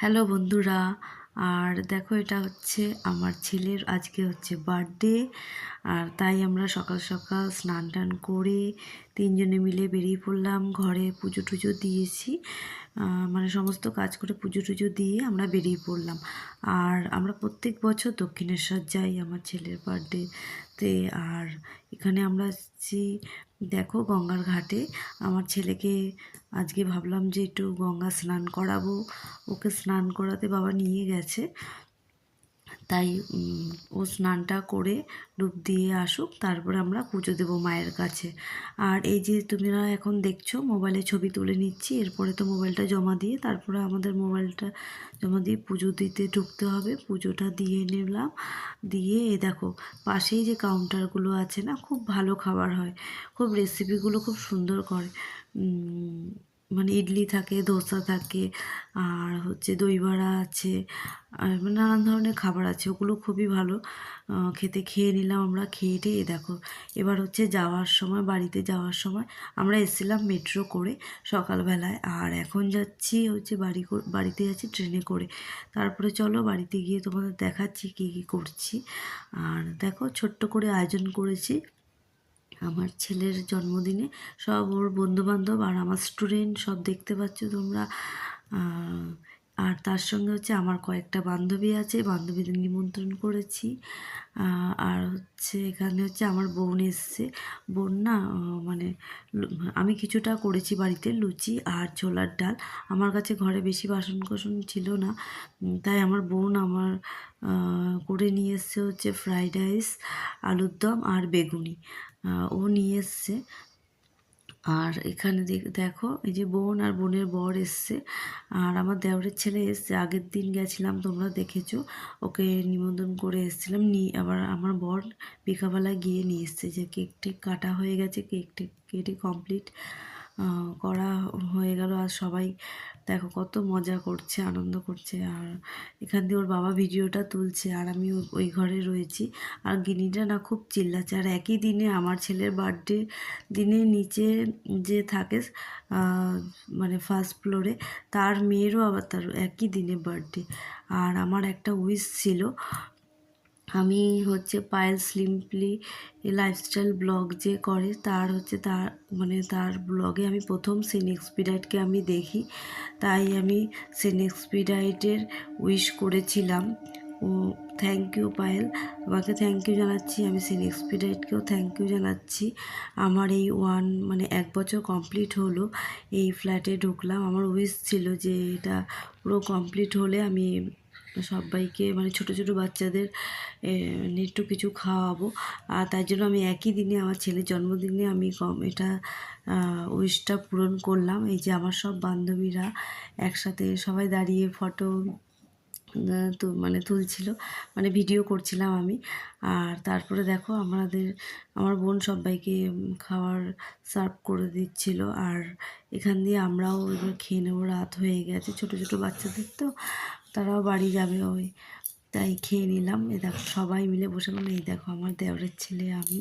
Hello বন্ধুরা, আর দেখো এটা হচ্ছে আমার ছেলের আজকে হচ্ছে বার্থডে, আর তাই আমরা সকাল সকাল স্নান টান করে তিনজনে মিলে বেরিয়ে পড়লাম, ঘরে পুজো টুজো দিয়েছি। মানে সমস্ত কাজ করে পুজো টুজো দিয়ে আমরা বেরিয়ে পড়লাম। আর আমরা প্রত্যেক বছর দক্ষিণেশ্বর যাই আমার ছেলের বার্থডেতে আর এখানে আমরা আসছি, দেখো গঙ্গার ঘাটে। আমার ছেলেকে আজকে ভাবলাম যে একটু গঙ্গা স্নান করাবো। ওকে স্নান করাতে বাবা নিয়ে গেছে। তাই ও স্নানটা করে ডুব দিয়ে আসুক, তারপরে আমরা পুজো দেবো মায়ের কাছে। আর এই যে তোমরা এখন দেখছ, মোবাইলে ছবি তুলে নিচ্ছি, এরপরে তো মোবাইলটা জমা দিয়ে তারপরে আমাদের মোবাইলটা জমা দিয়ে পুজো দিতে ঢুকতে হবে। পুজোটা দিয়ে নিলাম, দিয়ে এ দেখো, পাশেই যে কাউন্টারগুলো আছে না, খুব ভালো খাবার হয়। খুব রেসিপিগুলো খুব সুন্দর করে মানে ইডলি থাকে ধোসা থাকে, আর হচ্ছে দই বড়া আছে, আর মানে নানান ধরনের খাবার আছে, ওগুলো খুবই ভালো। খেতে খেয়ে নিলাম আমরা, খেয়ে টেয়ে দেখো। এবার হচ্ছে যাওয়ার সময়, বাড়িতে যাওয়ার সময় আমরা এসেছিলাম মেট্রো করে সকালবেলায়, আর এখন যাচ্ছি হচ্ছে বাড়ি বাড়িতে যাচ্ছি ট্রেনে করে। তারপরে চলো বাড়িতে গিয়ে তোমাদের দেখাচ্ছি কী কী করছি। আর দেখো ছোট্ট করে আয়োজন করেছি। আমার ছেলের জন্মদিনে সব ওর বন্ধুবান্ধব আর আমার স্টুডেন্ট সব দেখতে পাচ্ছ তোমরা। আর তার সঙ্গে হচ্ছে আমার কয়েকটা বান্ধবী আছে, বান্ধবীদের নিমন্ত্রণ করেছি। আর হচ্ছে, এখানে হচ্ছে আমার বোন এসছে। বোন না মানে আমি কিছুটা করেছি বাড়িতে, লুচি আর ছোলার ডাল। আমার কাছে ঘরে বেশি বাসন কোসন ছিল না। তাই আমার বোন আমার করে নিয়ে এসছে হচ্ছে ফ্রাইড রাইস, আলুর দম আর বেগুনি। ও নিয়ে এসছে। আর এখানে দেখ- এই যে বোন আর বোনের বর এসছে। আর আমার দেওরের ছেলে এসছে। আগের দিন গেছিলাম, তোমরা দেখেছ। ওকে নিমন্ত্রণ করে এসেছিলাম। নিয়ে আবার আমার বর বিকাবেলা গিয়ে নিয়ে এসছে যে কেক টেক কাটা হয়ে গেছে কেক টেক কেটে কমপ্লিট করা হয়ে গেল আর সবাই দেখো কত মজা করছে, আনন্দ করছে। আর এখান দিয়ে ওর বাবা ভিডিওটা তুলছে আর আমি ওই ঘরে রয়েছি। আর গিনিটা না খুব চিল্লাচ্ছে। আর একই দিনে আমার ছেলের বার্থডে দিনে নিচে যে থাকে মানে ফার্স্ট ফ্লোরে তার মেয়েরও আবার তার একই দিনে বার্থডে। আর আমার একটা উইশ ছিল আমি হচ্ছে পায়েল স্লিমপ্লি লাইফস্টাইল ব্লগ যে করে, তার হচ্ছে তার মানে তার ব্লগে আমি প্রথম সিন এক্সপিডাইটকে আমি দেখি। তাই আমি সিন এক্সপিডাইটের উইশ করেছিলাম। ও থ্যাংক ইউ পায়েল। আমাকে থ্যাংক ইউ জানাচ্ছি। আমি সিন এক্সপিডাইটকেও থ্যাংক ইউ জানাচ্ছি। আমার এই ওয়ান মানে এক বছর কমপ্লিট হলো। এই ফ্ল্যাটে ঢুকলাম। আমার উইশ ছিল যে এটা পুরো কমপ্লিট হলে আমি সবাইকে মানে ছোট ছোট বাচ্চাদের একটু কিছু খাওয়াবো। আর তাই জন্য আমি একই দিনে আমার ছেলের জন্মদিনে আমি কম এটা উইশটা পূরণ করলাম। এই যে আমার সব বান্ধবীরা একসাথে সবাই দাঁড়িয়ে ফটো তো মানে তুলছিল মানে ভিডিও করছিলাম আমি। আর তারপরে দেখো আমাদের, আমার বোন সবাইকে খাওয়ার সার্ভ করে দিচ্ছিল। আর এখান দিয়ে আমরাও এবার খেয়ে নেব, রাত হয়ে গেছে। ছোট ছোট বাচ্চাদের তো তারাও বাড়ি যাবে ওই, তাই খেয়ে নিলাম। এ দেখো, সবাই মিলে বসে গেলাম। এই দেখো, আমার দেওরের ছেলে, আমি।